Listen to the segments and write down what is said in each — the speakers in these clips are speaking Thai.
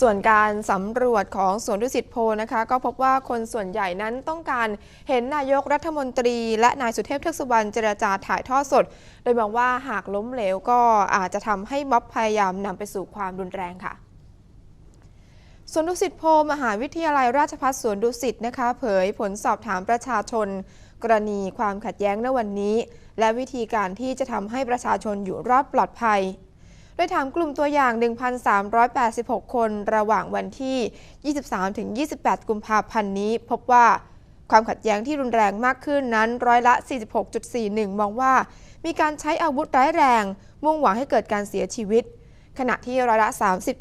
ส่วนการสำรวจของสวนดุสิตโพนะคะ ก็พบว่าคนส่วนใหญ่นั้นต้องการเห็นนายกรัฐมนตรี และนายสุเทพเทือกสุบรรณเจรจาถ่ายทอดสด โดยมองว่าหากล้มเหลวก็อาจจะทำให้ม็อบพยายามนำไปสู่ความรุนแรงค่ะสวนดุสิตโพมหาวิทยาลัยราชภัฏสวนดุสิตนะคะ เผยผลสอบถามประชาชน กรณีความขัดแย้งในวันนี้ และวิธีการที่จะทำให้ประชาชนอยู่รอดปลอดภัย โดยถามกลุ่มตัวอย่าง 1,386 คนระหว่างวันที่ 23-28 กุมภาพันธ์นี้ พบว่าความขัดแย้งที่รุนแรงมากขึ้นนั้นร้อยละ 46.41 มองว่า มีการใช้อาวุธร้ายแรง มุ่งหวังให้เกิดการเสียชีวิต ขณะที่ร้อยละ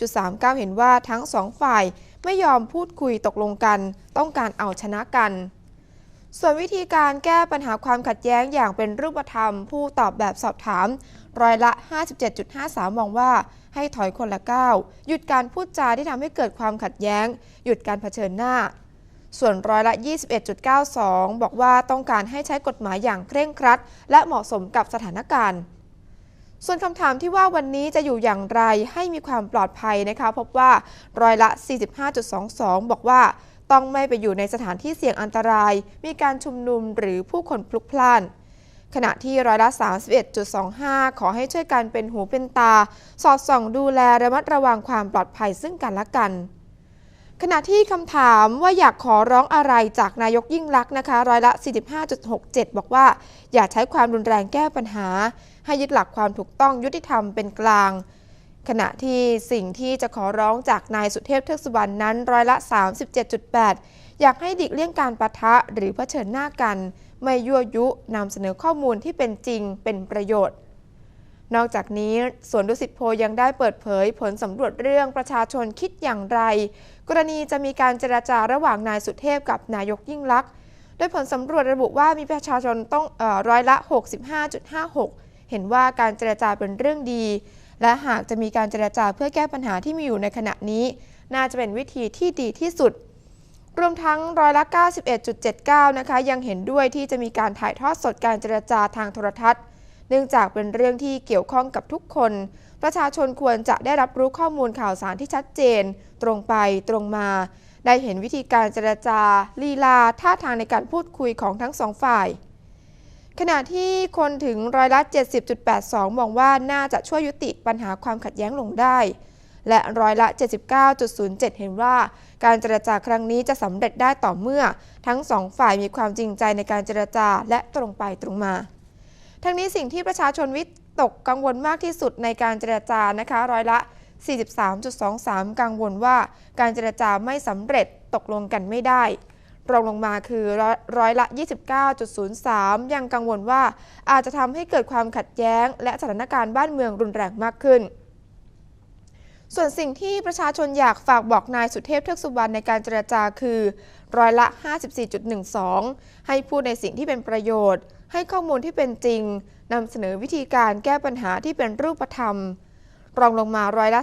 30.39 เห็นว่าทั้งสองฝ่ายไม่ยอมพูดคุยตกลงกัน ต้องการเอาชนะกัน ส่วนวิธีการแก้ปัญหาความขัดแย้งอย่างเป็นรูปธรรม ผู้ตอบแบบสอบถาม ร้อยละ 57.53 มองว่า ให้ถอยคนละก้าวหยุดการพูดจาที่ทำให้เกิดความขัดแย้ง หยุดการเผชิญหน้า ส่วนร้อยละ 21.92 บอกว่าต้องการให้ใช้กฎหมายอย่างเคร่งครัด และเหมาะสมกับสถานการณ์ส่วนคำถามที่ว่าวันนี้จะอยู่อย่างไรให้มีความปลอดภัยนะคะ พบว่าร้อยละ 45.22 บอกว่า ต้องไม่ไปอยู่ในสถานที่เสี่ยงอันตราย มีการชุมนุมหรือผู้คนพลุกพล่าน ขณะที่ร้อยละ 31.25 ขอให้ช่วยกันเป็นหูเป็นตา สอดส่องดูแลระมัดระวังความปลอดภัยซึ่งกันและกันขณะที่คำถามว่าอยากขอร้องอะไรจากนายกยิ่งลักษณ์นะคะร้อยละ 45.67 บอกว่า อย่าใช้ความรุนแรงแก้ปัญหา ให้ยึดหลักความถูกต้องยุติธรรมเป็นกลาง ขณะที่สิ่งที่จะขอร้องจากนายสุเทพเทือกสุบรรณนั้นร้อยละ 37.8 อยากให้ดิกเลี่ยงการประทะหรือเผชิญหน้ากัน ไม่ยั่วยุนำเสนอข้อมูลที่เป็นจริงเป็นประโยชน์ นอกจากนี้สวนดุสิตโพยังได้เปิดเผยผลสำรวจเรื่องประชาชนคิดอย่างไร กรณีจะมีการเจราจาระหว่างนายสุเทพกับนายกยิ่งลักษณ์โดยผลสำรวจระบุว่ามีประชาชนต้องออร้อยละ 65.56 เห็นว่าการเจราจาเป็นเรื่องดี และหากจะมีการเจราจาเพื่อแก้ปัญหาที่มีอยู่ในขณะนี้ น่าจะเป็นวิธีที่ดีที่สุด รวมทั้งร้อยละ 91.79 นะคะ ยังเห็นด้วยที่จะมีการถ่ายทอดสดการเจรจาทางโทรทัศน์ เนื่องจากเป็นเรื่องที่เกี่ยวข้องกับทุกคน ประชาชนควรจะได้รับรู้ข้อมูลข่าวสารที่ชัดเจน ตรงไปตรงมา ได้เห็นวิธีการเจรจาลีลาท่าทางในการพูดคุยของทั้งสองฝ่าย ขณะที่คนถึงร้อยละ 70.82 มองว่าน่าจะช่วยยุติปัญหาความขัดแย้งลงได้ และร้อยละ 79.07 เห็นว่า การเจรจาครั้งนี้จะสำเร็จได้ต่อเมื่อ ทั้งสองฝ่ายมีความจริงใจในการเจรจาและตรงไปตรงมา ทั้งนี้สิ่งที่ประชาชนวิตกกังวลมากที่สุดในการเจรจานะคะร้อยละ 43.23 กังวลว่า การเจรจาไม่สำเร็จตกลงกันไม่ได้ รองลงมาคือร้อยละ 29.03 ยังกังวลว่าอาจจะทำให้เกิดความขัดแย้ง และสถานการณ์บ้านเมืองรุนแรงมากขึ้น ส่วนสิ่งที่ประชาชนอยากฝากบอกนายสุเทพเทือกสุบรรณในการเจรจาคือร้อยละ 54.12 ให้พูดในสิ่งที่เป็นประโยชน์ ให้ข้อมูลที่เป็นจริงนำเสนอวิธีการแก้ปัญหาที่เป็นรูปธรรม รองลงมาร้อยละ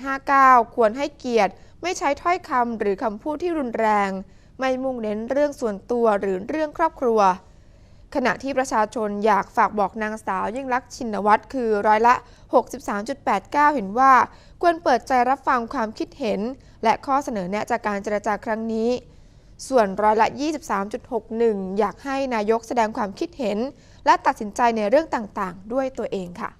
30.59 ควรให้เกียรติ ไม่ใช้ถ้อยคำหรือคำพูดที่รุนแรง ไม่มุ่งเน้นเรื่องส่วนตัวหรือเรื่องครอบครัว ขณะที่ประชาชนอยากฝากบอกนางสาวยิ่งลักษณ์ชินวัตรคือร้อยละ 63.89 เห็นว่า ควรเปิดใจรับฟังความคิดเห็น และข้อเสนอแนะจากการเจรจาครั้งนี้ ส่วนร้อยละ 23.61 อยากให้นายกแสดงความคิดเห็น และตัดสินใจในเรื่องต่างๆ ด้วยตัวเองค่ะ